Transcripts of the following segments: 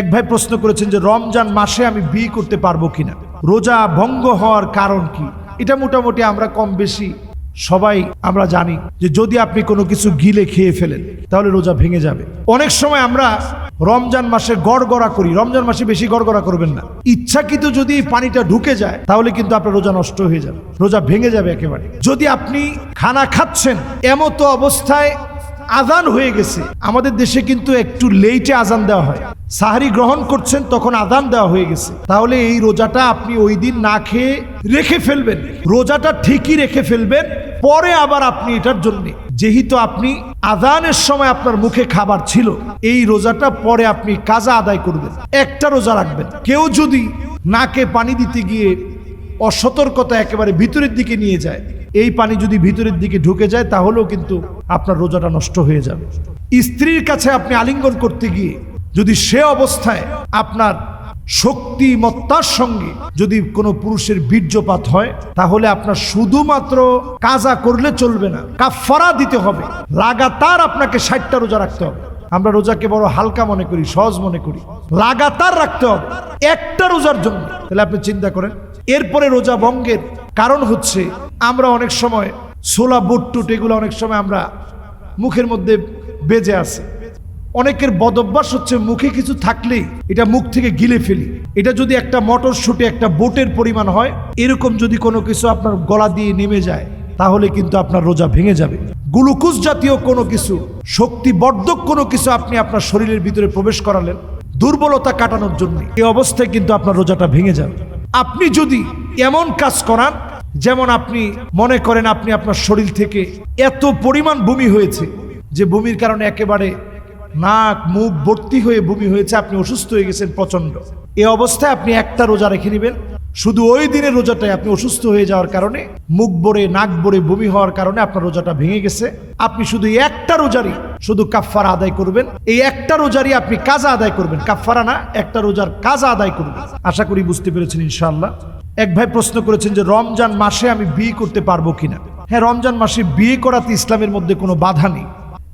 এক ভাই প্রশ্ন করেছেন যে, রমজান মাসে আমি বিয়ে করতে পারব কিনা? রোজা ভঙ্গ হওয়ার কারণ কি? এটা মোটামুটি আমরা কম বেশি সবাই আমরা জানি যে, যদি আপনি কোনো কিছু গিলে খেয়ে ফেলেন, তাহলে রোজা ভেঙে যাবে। অনেক সময় আমরা রমজান মাসে গড়গড়া করি। রমজান মাসে বেশি গড়গড়া করবেন না। ইচ্ছাকৃত যদি পানিটা ঢুকে যায়, তাহলে কিন্তু আপনার রোজা নষ্ট হয়ে যাবে। রোজা ভেঙে যাবে একেবারে। যদি আপনি খানা খাচ্ছেন, এমতো অবস্থায় আজান হয়ে গেছে। আমাদের দেশে কিন্তু একটু লেইটে আজান দেওয়া হয়। সাহারি গ্রহণ করছেন, তখন আদান দেওয়া হয়ে গেছে। তাহলে এই রোজাটা আপনি ওই দিন না খেয়ে রেখে ফেলবেন। রোজাটা ঠিকই রেখে ফেলবেন, পরে আবার আপনি এটার জন্যে। যেহেতু আপনি আদানের সময় আপনার মুখে খাবার ছিল, এই রোজাটা পরে আপনি কাজা আদায় করবেন, একটা রোজা রাখবেন। কেউ যদি নাকে পানি দিতে গিয়ে অসতর্কতা একেবারে ভিতরের দিকে নিয়ে যায়, এই পানি যদি ভিতরের দিকে ঢুকে যায়, তাহলেও কিন্তু আপনার রোজাটা নষ্ট হয়ে যাবে। স্ত্রীর কাছে আপনি আলিঙ্গন করতে গিয়ে যদি সে অবস্থায় আপনার শক্তিমত্তার সঙ্গে যদি কোনো পুরুষের বীর্যপাত হয়, তাহলে আপনার শুধুমাত্র কাজা করলে চলবে না কাফারা দিতে হবে। লাগাতার আপনাকে ষাটটা রোজা রাখতে হবে। আমরা রোজাকে বড় হালকা মনে করি, সহজ মনে করি। লাগাতার রাখতে হবে, একটা রোজার জন্য। তাহলে আপনি চিন্তা করেন, এরপরে রোজা ভঙ্গের কারণ হচ্ছে আমরা অনেক সময় ছোলা, বুট, টুট, এগুলো অনেক সময় আমরা মুখের মধ্যে বেজে আছে। অনেকের বদভ্যাস হচ্ছে মুখে কিছু থাকলেই এটা মুখ থেকে গিলে ফেলি। এটা যদি একটা মটর শুটে একটা বোটের পরিমাণ হয়, এরকম যদি কোনো কিছু আপনার গলা দিয়ে নেমে যায়, তাহলে কিন্তু আপনার রোজা ভেঙে যাবে। গ্লুকোজ জাতীয় কোনো কিছু, শক্তিবর্ধক কোনো কিছু আপনি আপনার শরীরের ভিতরে প্রবেশ করালেন দুর্বলতা কাটানোর জন্য এই অবস্থায় কিন্তু আপনার রোজাটা ভেঙে যাবে। আপনি যদি এমন কাজ করান, যেমন আপনি মনে করেন আপনি আপনার শরীর থেকে এত পরিমাণ বমি হয়েছে, যে বমির কারণে একেবারে নাক, মুখ ভর্তি হয়ে বমি হয়েছে, আপনি অসুস্থ হয়ে গেছেন প্রচণ্ড এ অবস্থায় আপনি একটা রোজা রেখে নেবেন। শুধু ওই দিনের রোজাটায় আপনি অসুস্থ হয়ে যাওয়ার কারণে, মুখ ভরে, নাক ভরে বমি হওয়ার কারণে আপনার রোজাটা ভেঙে গেছে। আপনি শুধু একটা রোজারই শুধু কাফফারা আদায় করবেন। এই একটা রোজারই আপনি কাজা আদায় করবেন। কাফফারা না, একটা রোজার কাজা আদায় করবেন। আশা করি বুঝতে পেরেছেন ইনশাআল্লাহ। এক ভাই প্রশ্ন করেছেন যে, রমজান মাসে আমি বিয়ে করতে পারব কিনা? হ্যাঁ রমজান মাসে বিয়ে করাতে ইসলামের মধ্যে কোনো বাধা নেই।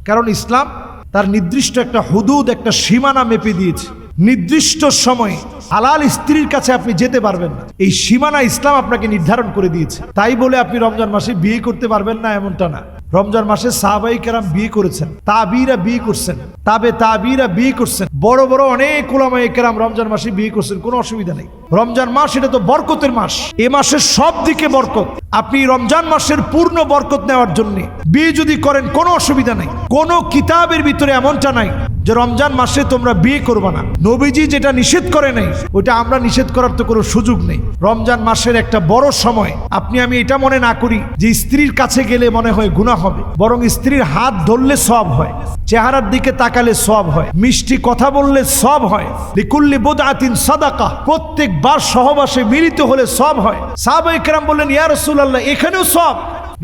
কারণ ইসলাম তার নির্দিষ্ট একটা হুদুদ, একটা সীমানা মেপে দিয়েছে। নির্দিষ্ট সময়ে হালাল স্ত্রীর কাছে আপনি যেতে পারবেন না। এই সীমানা ইসলাম আপনাকে নির্ধারণ করে দিয়েছে। তাই বলে আপনি রমজান মাসে বিয়ে করতে পারবেন না, এমনটা না। রমজান মাসে সাহাবাই কেরাম বিয়ে করেছেন, তাবিরা বিয়ে করছেন, তাবে তাবিরা বিয়ে করছেন, বড় বড় অনেক ওলামাই কেরাম রমজান মাসে বিয়ে করছেন, কোনো অসুবিধা নেই। রমজান মাস এটা তো বরকতের মাস, এ মাসের সব দিকে বরকত। আপনি রমজান মাসের পূর্ণ বরকত নেওয়ার জন্য বিয়ে যদি করেন, কোনো অসুবিধা নেই। কোনো কিতাবের ভিতরে এমনটা নাই যে রমজান মাসে তোমরা বিয়ে করবে না। নবীজি যেটা নিষেধ করে নাই, ওইটা আমরা নিষেধ করার তো কোনো সুযোগ নেই। রমজান মাসের একটা বড় সময়। আপনি আমি এটা মনে না করি যে স্ত্রীর কাছে গেলে মনে হয় গুণা হবে, বরং স্ত্রীর হাত ধরলে সব হয়, চেহারার দিকে তাকালে সব হয়, মিষ্টি কথা বললে সব হয়, লিকুল্লি বোদাতিন সাদাকা, প্রত্যেকবার সহবাসে মিলিত হলে সব হয়। সাহাবাই কেরাম বললেন, ইয়া রাসূলুল্লাহ, এখানেও সব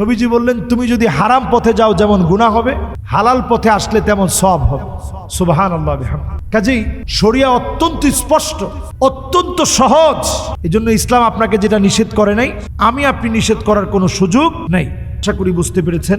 নবীজি বললেন, তুমি যদি হারাম পথে যাও, যেমন গুনাহ হবে, হালাল পথে আসলে তেমন সব হবে। সুবাহান আল্লাহ কাজেই শরিয়া অত্যন্ত স্পষ্ট, অত্যন্ত সহজ। এই জন্য ইসলাম আপনাকে যেটা নিষেধ করে নাই, আমি আপনি নিষেধ করার কোনো সুযোগ নেই। আশা করি বুঝতে পেরেছেন।